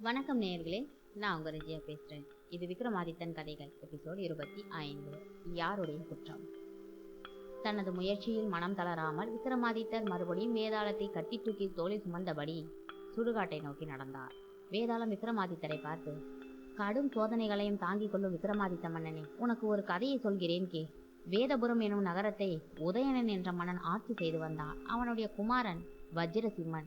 வணக்கம் நேயர்களே நான் உங்க ரஜியா பேசுறேன். இது விக்ரமாதித்தன் கதைகள் எபிசோட் இருபத்தி ஐந்து. யாருடைய குற்றம்? தனது முயற்சியில் மனம் தளராமல் விக்ரமாதித்தர் மறுபடியும் வேதாளத்தை கட்டி தூக்கி தோளில் சுமந்தபடி சுடுகாட்டை நோக்கி நடந்தார். வேதாளம் விக்ரமாதித்தரை பார்த்து கடும் சோதனைகளையும் தாங்கிக் கொள்ளும் விக்ரமாதித்த மன்னனே உனக்கு ஒரு கதையை சொல்கிறேன் கே. வேதபுரம் எனும் நகரத்தை உதயணன் என்ற மன்னன் ஆட்சி செய்து வந்தான். அவனுடைய குமாரன் வஜ்ரசிம்மன்.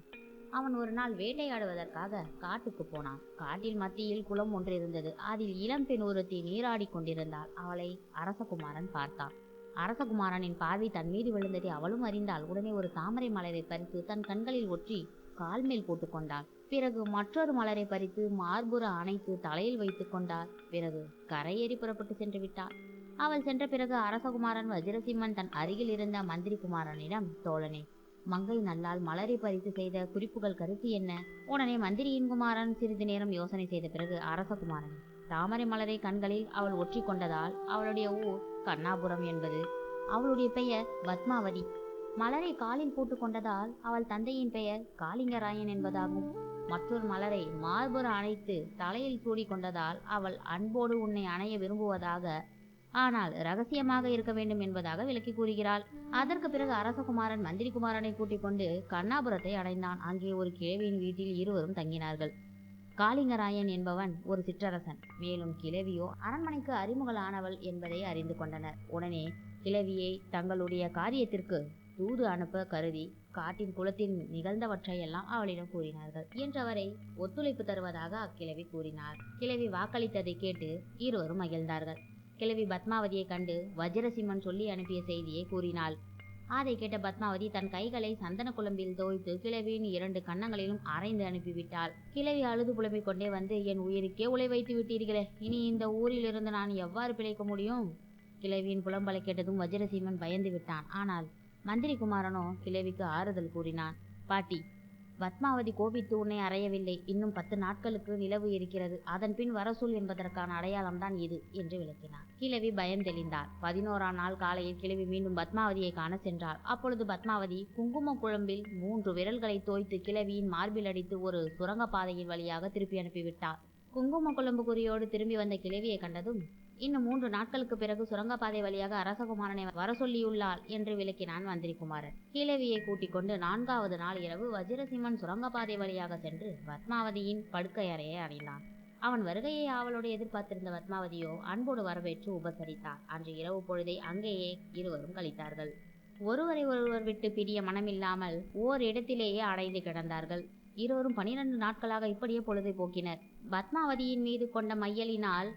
அவன் ஒரு நாள் வேட்டையாடுவதற்காக காட்டுக்கு போனான். காட்டில் மத்தியில் குளம் ஒன்று இருந்தது. அதில் இளம்பெண் ஒருத்தி நீராடி கொண்டிருந்தாள். அவளை அரசகுமாரன் பார்த்தான். அரசகுமாரனின் பார்வை தன் மீது விழுந்ததை அவளும் அறிந்தாள். உடனே ஒரு தாமரை மலரை பறித்து தன் கண்களில் ஒற்றி கால் மேல் போட்டுக்கொண்டாள் பிறகு மற்றொரு மலரை பறித்து மார்புற அணைத்து தலையில் வைத்துக் கொண்டாள். பிறகு கரையேறி புறப்பட்டு சென்று விட்டாள். அவள் சென்ற பிறகு அரசகுமாரன் வஜிரசிம்மன் தன் அருகில் இருந்த மந்திரி குமாரனிடம் தோழனே மங்கை நல்லால் மலரை பறித்து செய்த குறிப்புகள் கருத்து என்ன? உடனே மந்திரியின் குமாரன் சிறிது நேரம் யோசனை செய்த பிறகு அரசகுமாரன் தாமரை மலரை கண்களில் அவள் ஒற்றி கொண்டதால் அவளுடைய ஊர் கண்ணாபுரம் என்பது. அவளுடைய பெயர் பத்மாவதி. மலரை காலில் போட்டு கொண்டதால் அவள் தந்தையின் பெயர் காளிங்கராயன் என்பதாகும். மற்றொரு மலரை மார்புற அணைத்து தலையில் சூடி கொண்டதால் அவள் அன்போடு உன்னை அணைய விரும்புவதாக ஆனால் ரகசியமாக இருக்க வேண்டும் என்பதாக விளக்கி கூறுகிறாள். அதற்கு பிறகு அரசகுமாரன் மந்திரிகுமாரனை கூட்டிக் கொண்டு கண்ணாபுரத்தை அடைந்தான். அங்கே ஒரு கிழவியின் வீட்டில் இருவரும் தங்கினார்கள். காளிங்கராயன் என்பவன் ஒரு சிற்றரசன். மேலும் கிழவியோ அரண்மனைக்கு அறிமுகலானவள் என்பதை அறிந்து கொண்டனர். உடனே கிழவியை தங்களுடைய காரியத்திற்கு தூது அனுப்ப கருதி காட்டின் குளத்தில் நிகழ்ந்தவற்றையெல்லாம் அவளிடம் கூறினார்கள் என்றவரை ஒத்துழைப்பு தருவதாக அக்கிழவி கூறினார். கிழவி வாக்களித்ததை கேட்டு இருவரும் மகிழ்ந்தார்கள். கிழவி பத்மாவதியை கண்டு வஜ்ரசிம்மன் சொல்லி அனுப்பிய செய்தியை கூறினாள். அதை கேட்ட பத்மாவதி தன் கைகளை சந்தன குழம்பில் தோய்த்து கிழவியின் இரண்டு கன்னங்களிலும் அரைந்து அனுப்பிவிட்டாள். கிழவி அழுது புலம்பிக் கொண்டே வந்து என் உயிருக்கே உலை வைத்து விட்டீர்களே. இனி இந்த ஊரிலிருந்து நான் எவ்வாறு பிழைக்க முடியும்? கிழவியின் புலம்பலை கேட்டதும் வஜ்ரசீமன் பயந்து விட்டான். ஆனால் மந்திரி குமாரனோ கிழவிக்கு ஆறுதல் கூறினான். பாட்டி பத்மாவதி கோபித்தூணை உன்னை அறையவில்லை. இன்னும் பத்து நாட்களுக்கு நிலவு இருக்கிறது. அதன் பின் வரசூல் என்பதற்கான அடையாளம்தான் இது என்று விளக்கினார். கிழவி பயம் தெளிந்தார். பதினோராம் நாள் காலையில் கிழவி மீண்டும் பத்மாவதியை காண சென்றார் அப்பொழுது பத்மாவதி குங்கும குழம்பில் மூன்று விரல்களை தோய்த்து கிழவியின் மார்பில் அடித்து ஒரு சுரங்கப்பாதையின் வழியாக திருப்பி அனுப்பிவிட்டார். குங்கும குழம்பு குறியோடு திரும்பி வந்த கிழவியை கண்டதும் இன்னும் மூன்று நாட்களுக்கு பிறகு சுரங்கப்பாதை வழியாக அரசகுமாரனை வர சொல்லியுள்ளாள் என்று விளக்கினான் மந்திரி கீழவியை கிழவியை கூட்டிக் கொண்டு நான்காவது நாள் இரவு வஜ்ரசிம்மன் சுரங்கப்பாதை வழியாக சென்று பத்மாவதியின் படுக்கை அறையை அடைந்தான். அவன் வருகையை ஆவலோடு எதிர்பார்த்திருந்த பத்மாவதியோ அன்போடு வரவேற்று உபசரித்தார். அன்று இரவு பொழுதை அங்கேயே இருவரும் கழித்தார்கள். ஒருவரை ஒருவர் விட்டு பிரிய மனமில்லாமல் ஓர் இடத்திலேயே அடைந்து கிடந்தார்கள். இருவரும் பனிரெண்டு நாட்களாக இப்படியே பொழுதை போக்கினர். பத்மாவதியின் மீது கொண்ட மையலினால்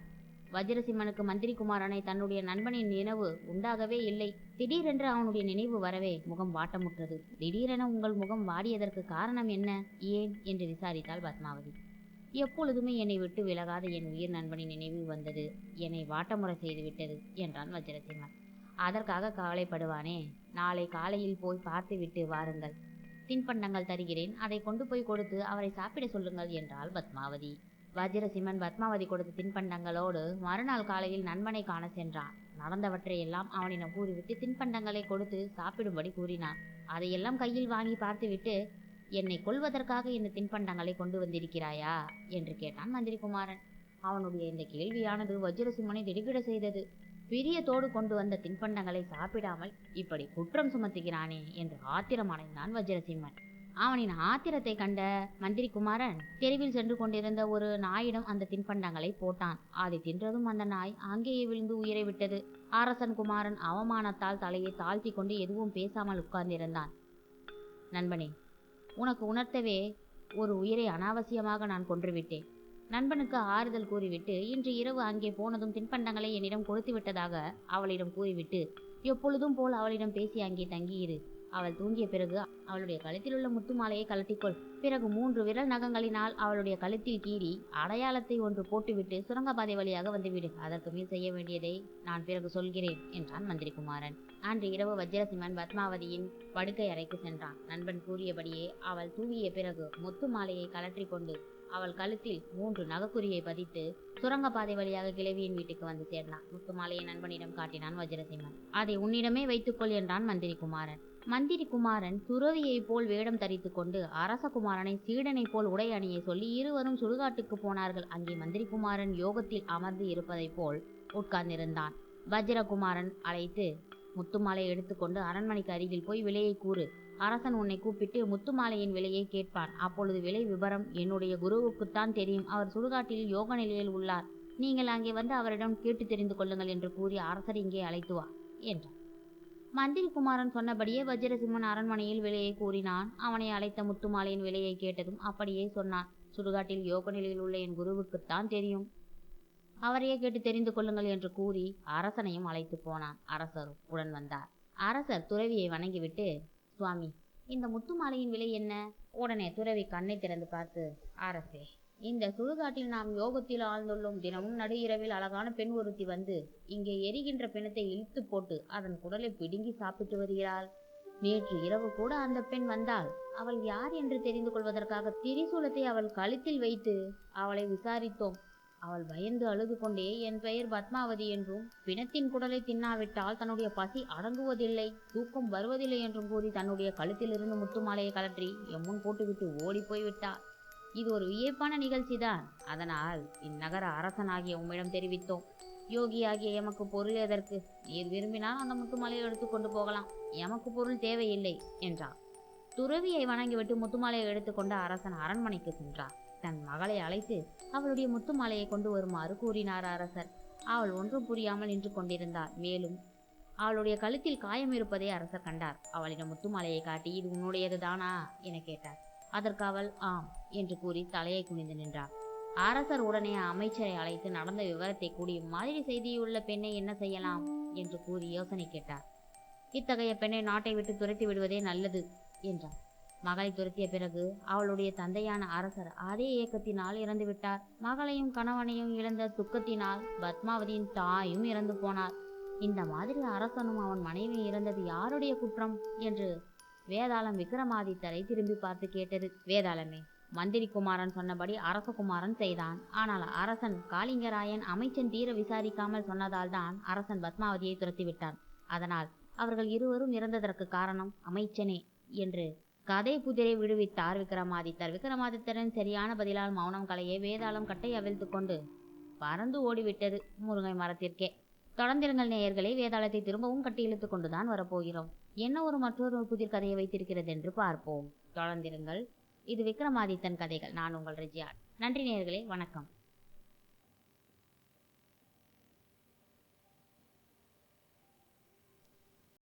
வஜ்ரசிம்மனுக்கு மந்திரி குமாரனை தன்னுடைய நண்பனின் நினைவு உண்டாகவே இல்லை. திடீரென்று அவனுடைய நினைவு வரவே முகம் வாட்டமுற்றது. திடீரென உங்கள் முகம் வாடியதற்கு காரணம் என்ன? ஏன்? என்று விசாரித்தாள் பத்மாவதி. எப்பொழுதுமே என்னை விட்டு விலகாத என் உயிர் நண்பனின் நினைவு வந்தது. என்னை வாட்டமுறை செய்துவிட்டது என்றான் வஜ்ரசிம்மன். அதற்காக கவலைப்படுவானே? நாளை காலையில் போய் பார்த்துவிட்டு வாருங்கள். தின்பண்டங்கள் தருகிறேன். அதை கொண்டு போய் கொடுத்து அவரை சாப்பிட சொல்லுங்கள் என்றாள் பத்மாவதி. வஜ்ரசிம்மன் பத்மாவதி கொடுத்த தின்பண்டங்களோடு மறுநாள் காலையில் நண்பனை காண சென்றான். நடந்தவற்றை எல்லாம் அவனிடம் கூறிவிட்டு தின்பண்டங்களை கொடுத்து சாப்பிடும்படி கூறினான். அதையெல்லாம் கையில் வாங்கி பார்த்துவிட்டு என்னை கொல்வதற்காக இந்த தின்பண்டங்களை கொண்டு வந்திருக்கிறாயா? என்று கேட்டான் மந்திரிகுமாரன். அவனுடைய இந்த கேள்வியானது வஜ்ரசிம்மனை திடுக்கிட செய்தது. பிரியத்தோடு கொண்டு வந்த தின்பண்டங்களை சாப்பிடாமல் இப்படி குற்றம் சுமத்துகிறானே என்று ஆத்திரம் அடைந்தான் வஜ்ரசிம்மன். அவனின் ஆத்திரத்தை கண்ட மந்திரி குமாரன் தெருவில் சென்று கொண்டிருந்த ஒரு நாயிடம் அந்த தின்பண்டங்களை போட்டான். அதை தின்றதும் அந்த நாய் அங்கேயே விழுந்து உயிரை விட்டது. அரசன் குமாரன் அவமானத்தால் தலையை தாழ்த்தி கொண்டு எதுவும் பேசாமல் உட்கார்ந்திருந்தான். நண்பனே உனக்கு உணர்த்தவே ஒரு உயிரை அனாவசியமாக நான் கொன்றுவிட்டேன். நண்பனுக்கு ஆறுதல் கூறிவிட்டு இன்று இரவு அங்கே போனதும் தின்பண்டங்களை என்னிடம் கொடுத்து விட்டதாக அவளிடம் கூறிவிட்டு எப்பொழுதும் போல் அவளிடம் பேசி அங்கே தங்கியிரு. அவள் தூங்கிய பிறகு அவளுடைய கழுத்தில் உள்ள முத்து மாலையை கழட்டிக்கொள். பிறகு மூன்று விரல் நகங்களினால் அவளுடைய கழுத்தில் கீறி அடையாளத்தை ஒன்று போட்டுவிட்டு சுரங்கப்பாதை வழியாக வந்துவிடு. அதற்கு மேல் செய்ய வேண்டியதை நான் பிறகு சொல்கிறேன் என்றான் மந்திரி குமாரன் அன்று இரவு வஜ்ரசிம்மன் பத்மாவதியின் படுக்கை அறைக்கு சென்றான். நண்பன் கூறியபடியே அவள் தூங்கிய பிறகு முத்து மாலையை கலற்றி கொண்டு அவள் கழுத்தில் மூன்று நகக்குறியை பதித்து சுரங்கப்பாதை வழியாக கிழவியின் வீட்டுக்கு வந்து சேர்ந்தான். முத்துமாலையை நண்பனிடம் காட்டினான் வஜ்ரசிம்மன். அதை உன்னிடமே வைத்துக்கொள் என்றான் மந்திரி குமாரன் மந்திரி குமாரன் துறவியைப் போல் வேடம் தரித்து கொண்டு அரசகுமாரனை சீடனைப் போல் உடை அணிய சொல்லி இருவரும் சுடுகாட்டுக்கு போனார்கள். அங்கே மந்திரி குமாரன் யோகத்தில் அமர்ந்து இருப்பதைப் போல் உட்கார்ந்திருந்தான். வஜ்ரகுமாரன் அழைத்து முத்துமாலை எடுத்துக்கொண்டு அரண்மனைக்கு அருகில் போய் விலையை கூறு. அரசன் உன்னை கூப்பிட்டு முத்துமாலையின் விலையை கேட்பான். அப்பொழுது விலை விபரம் என்னுடைய குருவுக்குத்தான் தெரியும். அவர் சுடுகாட்டில் யோக நிலையில் உள்ளார். நீங்கள் அங்கே வந்து அவரிடம் கேட்டு தெரிந்து கொள்ளுங்கள் என்று கூறி அரசர் இங்கே அழைத்து வா என்றார் மந்திரி குமாரன் சொன்னபடியே வஜ்ரசிம்மன் அரண்மனையில் விலையை கூறினான். அவனை அழைத்த முத்துமாலையின் விலையை கேட்டதும் அப்படியே சொன்னான். சுடுகாட்டில் யோக நிலையில் உள்ள என் குருவுக்குத்தான் தெரியும். அவரையே கேட்டு தெரிந்து கொள்ளுங்கள் என்று கூறி அரசனையும் அழைத்து போனான். அரசரும் உடன் வந்தார். அரசர் துறவியை வணங்கிவிட்டு சுவாமி இந்த முத்துமாலையின் விலை என்ன? உடனே துறவி கண்ணை திறந்து பார்த்து அரசே இந்த சுடுகாட்டில் நாம் யோகத்தில் ஆழ்ந்துள்ளோம். தினமும் நடு இரவில் அழகான பெண் ஒருத்தி வந்து இங்கே எரிகின்ற பிணத்தை இழுத்து போட்டு அதன் குடலை பிடுங்கி சாப்பிட்டு வருகிறாள். நேற்று இரவு கூட அந்த பெண் வந்தாள். அவள் யார் என்று தெரிந்து கொள்வதற்காக திரிசூலத்தை அவள் கழுத்தில் வைத்து அவளை விசாரித்தோம். அவள் பயந்து அழுது கொண்டே என் பெயர் பத்மாவதி என்றும் பிணத்தின் குடலை தின்னாவிட்டால் தன்னுடைய பசி அடங்குவதில்லை தூக்கம் வருவதில்லை என்றும் கூறி தன்னுடைய கழுத்திலிருந்து முத்துமாலையை கலற்றி எம்முன் போட்டுவிட்டு ஓடி போய்விட்டாள் இது ஒரு வியப்பான நிகழ்ச்சிதான். அதனால் இந்நகர அரசனாகிய உம்மிடம் தெரிவித்தோம். யோகியாகிய எமக்கு பொருள் எதற்கு? நீர் விரும்பினால் அந்த முத்துமாலையை எடுத்துக்கொண்டு போகலாம். எமக்கு பொருள் தேவையில்லை என்றார். துறவியை வணங்கிவிட்டு முத்துமாலையை எடுத்துக்கொண்டு அரசன் அரண்மனைக்கு சென்றார் தன் மகளை அழைத்து அவளுடைய முத்துமாலையை கொண்டு வருமாறு கூறினார் அரசர். அவள் ஒன்றும் புரியாமல் நின்று கொண்டிருந்தாள் மேலும் அவளுடைய கழுத்தில் காயம் இருப்பதை அரசர் கண்டார். அவளிடம் முத்துமாலையை காட்டி இது உன்னுடையது தானா? என கேட்டார். அதற்கு அவள் ஆம் என்று கூறி தலையை குனிந்து நின்றார் அரசர் உடனே அமைச்சரை அழைத்து நடந்த விவரத்தை கூடி மாதிரி செய்தியுள்ள பெண்ணை என்ன செய்யலாம்? என்று கூறி யோசனை கேட்டார். இத்தகைய பெண்ணை நாட்டை விட்டு துரத்தி விடுவதே நல்லது என்றார். மகளை துரத்திய பிறகு அவளுடைய தந்தையான அரசர் அதே இயக்கத்தினால் இறந்து விட்டார். மகளையும் கணவனையும் இழந்த துக்கத்தினால் பத்மாவதியின் தாயும் இறந்து போனார். இந்த மாதிரி அரசனும் அவன் மனைவி இறந்தது யாருடைய குற்றம்? என்று வேதாளம் விக்ரமாதித்தரை திரும்பி பார்த்து கேட்டது வேதாளமே மந்திரி குமாரன் சொன்னபடி அரசகுமாரன் செய்தான். ஆனால் அரசன் காளிங்கராயன் அமைச்சன் தீர விசாரிக்காமல் சொன்னதால் தான் அரசன் பத்மாவதியை துரத்திவிட்டான் அதனால் அவர்கள் இருவரும் இறந்ததற்கு காரணம் அமைச்சனே என்று கதை புதிரை விடுவித்தார் விக்ரமாதித்தர். விக்ரமாதித்தரின் சரியான பதிலால் மௌனம் கலையை வேதாளம் கட்டை அவிழ்த்து கொண்டு பறந்து ஓடிவிட்டது முருங்கை மரத்திற்கே. தொடர்ந்திருங்கள் நேயர்களை வேதாளத்தை திரும்பவும் கட்டி இழுத்து கொண்டுதான் வரப்போகிறோம். என்ன ஒரு மற்றொரு புதிர் கதையை வைத்திருக்கிறது என்று பார்ப்போம். தொடர்ந்திருங்கள் இது விக்ரமாதித்தன் கதைகள். நான் உங்கள் ரெஜியாட் நன்றி நேயர்களே வணக்கம்.